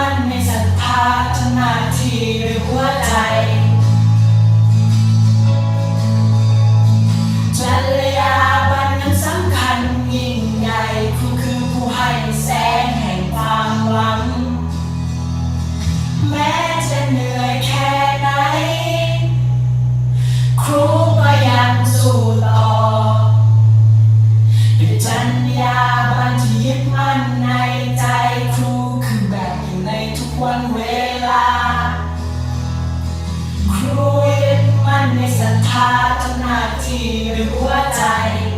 มั่นในศรัทธาทำหน้าที่ด้วยหัวใจจริยาบรรณนั้นสำคัญยิ่งใหญ่ครูคือผู้ให้แสงแห่งความหวัง แม้จะเหนื่อยแค่ไหน ครูก็ยังสู้ต่อด้วยจรรยา ครูยึดมั่นนศรัทธาทีหน้าที่ด้วยหัวใจ